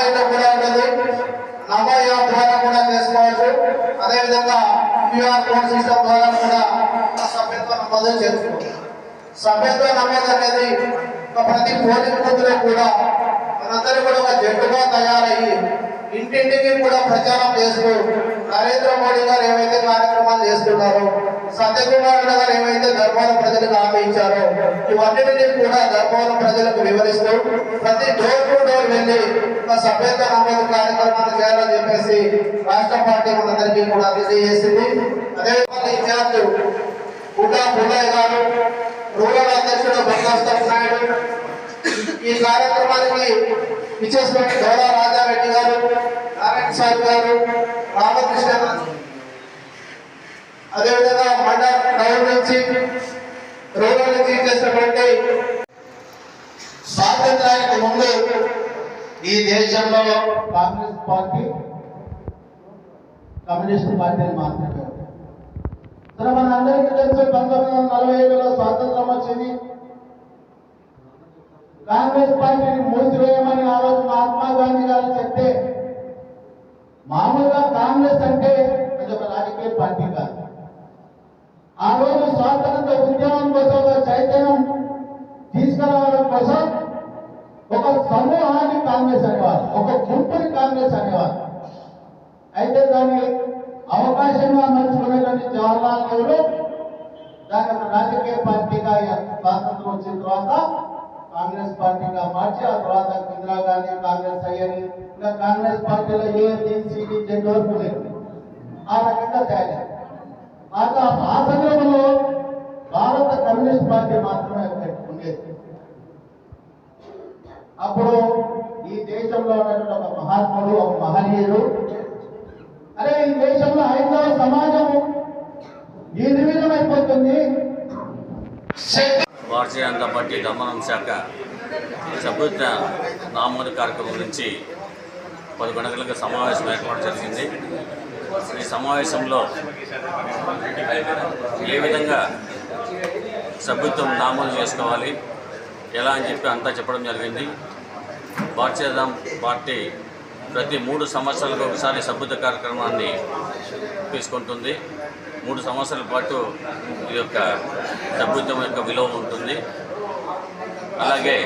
Online కూడా ఉంటుంది నమో app ద్వారా కూడా చేసుకోవచ్చు. అదేవిధంగా క్యూఆర్ కోడ్ సిస్టమ్ ద్వారా కూడా సభ్యత్వం సభ్యత్వ నమోదు చేసుకోవచ్చు. సభ్యత్వ నమోదు అనేది ఒక ప్రతి పోలింగ్ బూత్లో కూడా మనందరూ కూడా ఒక జట్టుగా తయారయ్యి ఇంటింటికి కూడా ప్రచారం చేస్తూ నరేంద్ర మోడీ గారు ఏవైతే కార్యక్రమాలు చేస్తున్నారో సత్యకుమార్ గారు ఏమైతే ధర్మాల ప్రజలకు హామీ ఇచ్చారో ఇవన్నిటినీ కూడా ధర్మాల ప్రజలకు వివరిస్తూ ప్రతి డోర్ టు డోర్ వెళ్ళి ఒక సభ్యత్వ నమోదు కార్యక్రమాలు చేయాలని చెప్పేసి రాష్ట్ర పార్టీ మనందరికీ కూడా తెలియజేసింది. అదేవిధంగా ఇన్ఛార్జ్ బుడ్డా పుల్లయ్య గారు రూరల్ అధ్యక్షుడు బంగాస్తప్ నాయుడు ఈ కార్యక్రమానికి ఇచ్చేసిన గౌరవ రాజారెడ్డి గారు నారాయణ సాయి గారు రామకృష్ణ అదేవిధంగా మండల టౌన్ నుంచి చేసినటువంటి స్వాతంత్రానికి ముందు ఈ దేశంలో కాంగ్రెస్ పార్టీ కమ్యూనిస్ట్ పార్టీలు మాత్రమే ఉన్నాయి. సరే మన అందరికీ తెలుసు పంతొమ్మిది వందల నలభై ఏడులో స్వాతంత్రం వచ్చింది కాంగ్రెస్ పార్టీని మూసివేయమని ఆ రోజు మహాత్మా గాంధీ గారు చెప్తే మామూలుగా కాంగ్రెస్ అంటే అది ఒక రాజకీయ పార్టీ కాదు ఆ రోజు స్వాతంత్ర విజ్ఞానం కోసం చైతన్యం తీసుకురావడం కోసం ఒక సమూహాన్ని కాంగ్రెస్ అనేవారు ఒక గుంపుని కాంగ్రెస్ అనేవారు. అయితే దాన్ని అవకాశంగా మలుచుకున్నటువంటి జవహర్లాల్ నెహ్రూ దాని ఒక రాజకీయ పార్టీగా స్వాతంత్రం వచ్చిన తర్వాత కాంగ్రెస్ పార్టీగా మార్చి ఆ తర్వాత ఇందిరా గాంధీ కాంగ్రెస్ అయ్యని ఇంకా కాంగ్రెస్ పార్టీలో ఏ సిడి జెడ్ వరకు లేదు. ఆ రకంగా తయారు ఆ సందర్భంలో భారత కమ్యూనిస్ట్ పార్టీ మాత్రమే ఉండేది. అప్పుడు ఈ దేశంలో ఉన్నటువంటి ఒక మహాత్ముడు ఒక మహనీయుడు. అరే ఈ దేశంలో హైందవ సమాజము నిర్వీర్యమైపోతుంది భారతీయ జనతా పార్టీ దమనం శాఖ సభ్యత్వ నామోదు కార్యక్రమం నుంచి పదకొండు గంటలకు సమావేశం ఏర్పాటు జరిగింది. ఈ సమావేశంలో ఏ విధంగా సభ్యత్వం నామోదు చేసుకోవాలి. ఎలా అని చెప్పి అంతా చెప్పడం జరిగింది. భారతీయ పార్టీ ప్రతి మూడు సంవత్సరాలకు ఒకసారి సభ్యత కార్యక్రమాన్ని తీసుకుంటుంది. మూడు సంవత్సరాల పాటు ఈ యొక్క సభ్యత్వం యొక్క విలువ ఉంటుంది. అలాగే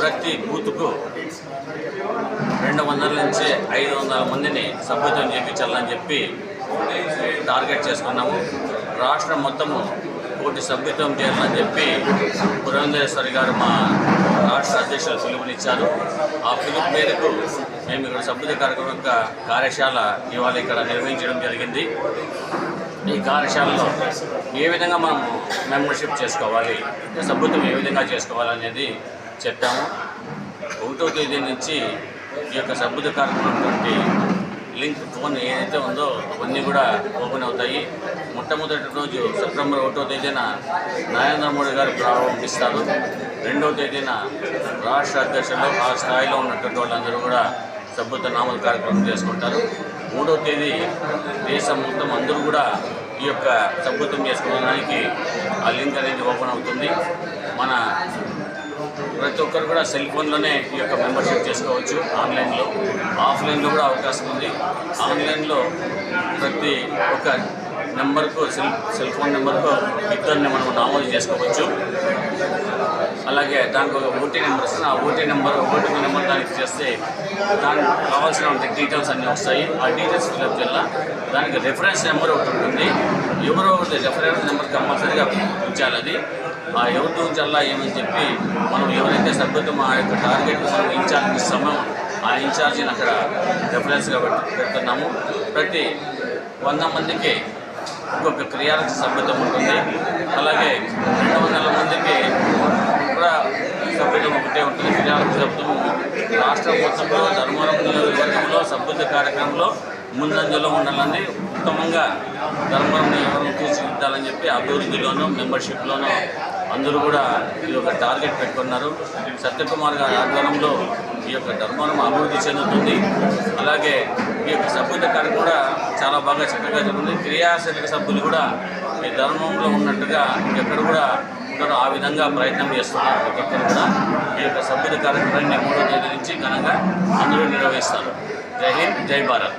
ప్రతి బూత్కు రెండు వందల నుంచి ఐదు వందల మందిని సభ్యత్వం చేయించాలని చెప్పి టార్గెట్ చేసుకున్నాము. రాష్ట్రం మొత్తము కోటి సభ్యత్వం చేయాలని చెప్పి పురంధేశ్వరి గారు మా రాష్ట్ర అధ్యక్షులు పిలుపునిచ్చారు ఆ పిలుపు మేరకు మేము ఇక్కడ సభ్యత కార్యక్రమం యొక్క కార్యశాల ఇవాళ ఇక్కడ నిర్వహించడం జరిగింది. ఈ కార్యశాలలో ఏ విధంగా మనం మెంబర్షిప్ చేసుకోవాలి సభ్యత్వం ఏ విధంగా చేసుకోవాలనేది చెప్పాము. ఒకటో తేదీ నుంచి ఈ యొక్క సభ్యత కార్యక్రమం లింక్ ఫోన్ ఏదైతే ఉందో అవన్నీ కూడా ఓపెన్ అవుతాయి. మొట్టమొదటి రోజు సెప్టెంబర్ ఒకటో తేదీన నరేంద్ర మోడీ గారు ప్రారంభిస్తారు. రెండవ తేదీన రాష్ట్ర అధ్యక్షులు ఆ స్థాయిలో ఉన్నటువంటి వాళ్ళందరూ కూడా సభ్యత నామల కార్యక్రమం చేసుకుంటారు. మూడవ తేదీ దేశం మొత్తం అందరూ కూడా ఈ యొక్క సభ్యత్వం చేసుకోవడానికి ఆ లింక్ అనేది ఓపెన్ అవుతుంది. మన ప్రతి ఒక్కరు కూడా సెల్ ఫోన్లోనే ఈ యొక్క మెంబర్షిప్ చేసుకోవచ్చు ఆన్లైన్లో. ఆఫ్లైన్లో కూడా అవకాశం ఉంది. ఆన్లైన్లో ప్రతి ఒక్క నెంబర్కు సెల్ సెల్ ఫోన్ నెంబర్కు ఇద్దరిని మనం నమోదు చేసుకోవచ్చు. అలాగే దానికి ఒక ఓటీ నెంబర్ ఇస్తాను ఆ ఓటీ నెంబర్ ఓటీపీ నెంబర్ దానికి చేస్తే దానికి కావాల్సిన డీటెయిల్స్ అన్నీ వస్తాయి. ఆ డీటెయిల్స్ ఫిల్అప్ చేయాల? దానికి రెఫరెన్స్ నెంబర్ ఒకటి ఉంటుంది. ఎవరో ఒకటి రెఫరెన్స్ నెంబర్ కంపల్సరీగా ఉంచాలి అది. ఆ ఎవరితో ఉంచాలా ఏమని చెప్పి మనం ఎవరైతే సభ్యత్వం ఆ యొక్క టార్గెట్ మనం ఇన్ఛార్జ్ ఇస్తామో ఆ ఇన్ఛార్జిని అక్కడ రెఫరెన్స్గా పెడుతున్నాము. ప్రతి వంద మందికి ఇంకొక క్రియాలకు సభ్యత్వం ఉంటుంది. అలాగే రెండు వందల మందికి కూడా సభ్యులం ఒకటే ఉంటుంది. క్రియాశీలక సభ్యులు రాష్ట్ర మొత్తంలో ధర్మవరం నియోజకవర్గంలో సభ్యుల కార్యక్రమంలో ముందంజలో ఉండాలని ఉత్తమంగా ధర్మవరం నియోజకవర్గం తీర్చిదిద్దాలని చెప్పి అభివృద్ధిలోనూ మెంబర్షిప్లోనూ అందరూ కూడా ఈ యొక్క టార్గెట్ పెట్టుకున్నారు. సత్యకుమార్ గారి ఆధ్వర్యంలో ఈ యొక్క ధర్మవరం అభివృద్ధి చెందుతుంది. అలాగే ఈ యొక్క సభ్యుల కార్యక్రమం కూడా చాలా బాగా చక్కగా జరుగుతుంది. క్రియాశీలక సభ్యులు కూడా ఈ ధర్మంలో ఉన్నట్టుగా ఎక్కడ కూడా ఉండరు ఆ విధంగా ప్రయత్నం చేస్తున్నారు. ప్రతి ఒక్కరు కూడా ఈ యొక్క సభ్యుల కార్యక్రమాన్ని మూడో తేదీ నుంచి ఘనంగా అందరూ నిర్వహిస్తారు. జై హింద్ జై భారత్.